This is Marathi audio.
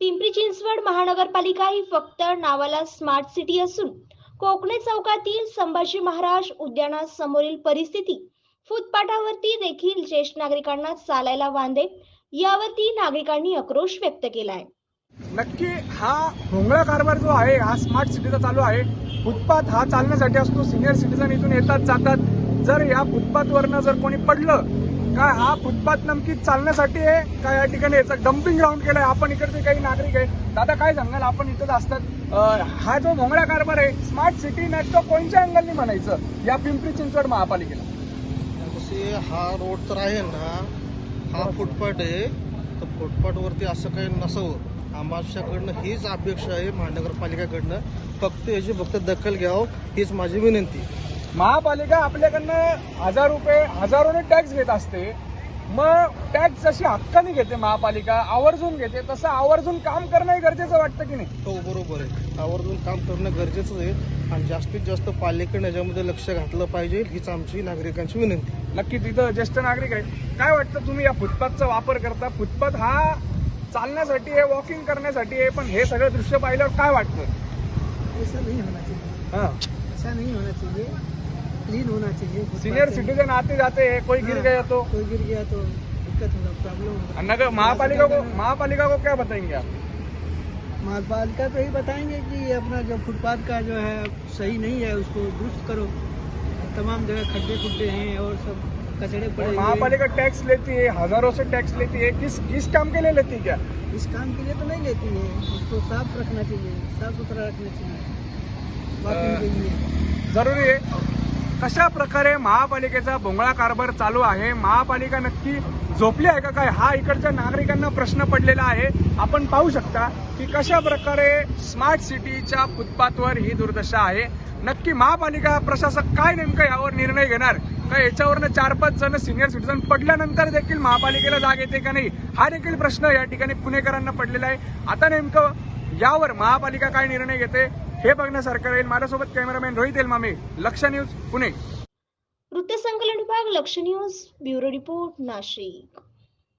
पिंपरी चिंचवड महानगरपालिका ही फक्त नावाला स्मार्ट सिटी असून कोकणे चौकातील संभाजी महाराज उद्यानासमोरील परिस्थिती फुटपाथावरती देखील ज्येष्ठ नागरिकांना चालायला वांदे यावरती नागरिकांनी आक्रोश व्यक्त केलाय. नक्की हा भोंगळा कारभार जो आहे हा स्मार्ट सिटीचा चालू आहे. फुटपाथ हा चालण्यासाठी असतो सिनियर सिटीजन इथून येतात जातात. जर या फुटपाथवरनं जर कोणी पडलं काय हा फुटपाथ नमकी चालण्यासाठी आहे? का या ठिकाणी याचं डम्पिंग ग्राउंड केलंय? आपण इकडचे काही नागरिक आहे. दादा काय सांगाल? आपण इथंच असतात. हा जो भोंगळा कारभार आहे स्मार्ट सिटी नेटवर्क कोणत्या अँगलनी म्हणायचं? या पिंपरी चिंचवड महापालिकेला. हा रोड तर आहे ना हा फुटपाथ आहे. तर फुटपाथवरती असं काही नसावं. आमच्याकडनं हीच अपेक्षा आहे महानगरपालिकेकडनं. फक्त याची फक्त दखल घ्यावं हीच माझी विनंती. महापालिका आपल्याकडनं हजार रुपये हजारोने टॅक्स घेत असते. मग टॅक्स जशी हक्काने घेते महापालिका आवर्जून घेते तसं आवर्जून काम करणंही गरजेचं वाटतं की नाही? हो बरोबर आहे. आवर्जून काम करणं गरजेचं आहे आणि जास्तीत जास्त पालिकेने याच्यामध्ये लक्ष घातलं पाहिजे हीच आमची नागरिकांची विनंती नक्की तिथं ज्येष्ठ नागरिक आहेत. काय वाटतं तुम्ही या फुटपाथचा वापर करता? फुटपाथ हा चालण्यासाठी आहे वॉकिंग करण्यासाठी आहे पण हे सगळं दृश्य पाहिल्यावर काय वाटतं? हा. होना चाहिए क्लीन होना चाहिए सिनियर सिटीजन आते जाते हैं कोई गिर गया तो। कोई गिर गया तो दिक्कत होगा प्रॉब्लम नगर महापालिका को महापालिका को क्या बताएँगे आप? महापालिका को ही बताएँगे कि अपना जो फुटपाथ का जो है सही नहीं है उसको दुरुस्त करो। तमाम जगह खड्डे खुड्डे हैं और सब कचड़े पड़े हैं। महापालिका टैक्स लेती है हज़ारों से टैक्स लेती है किस किस काम के लिए लेती है क्या? इस काम के लिए तो नहीं लेती है उसको साफ़ रखना चाहिए साफ़ सुथरा रखना चाहिए वॉकिंग के लिए जरुरी आहे. कशा प्रकारे महापालिकेचा भोंगळा कारभार चालू आहे? महापालिका नक्की झोपली आहे का काय? हा इकडच्या नागरिकांना प्रश्न पडलेला आहे. आपण पाहू शकता की कशा प्रकारे स्मार्ट सिटीच्या फुटपाथवर ही दुर्दशा आहे. नक्की महापालिका प्रशासक काय नेमकं यावर निर्णय घेणार? का याच्यावरनं चार पाच जण सिनियर सिटीजन पडल्यानंतर देखील महापालिकेला जाग येते का नाही? हा देखील प्रश्न या ठिकाणी पुणेकरांना पडलेला आहे. आता नेमकं यावर महापालिका काय निर्णय घेते? हे बघण्यासारखं राहील. माझ्यासोबत कॅमेरामॅन रोहित एलमामे. लक्ष न्यूज पुणे. वृत्तसंकलन विभाग लक्ष न्यूज ब्युरो रिपोर्ट नाशिक.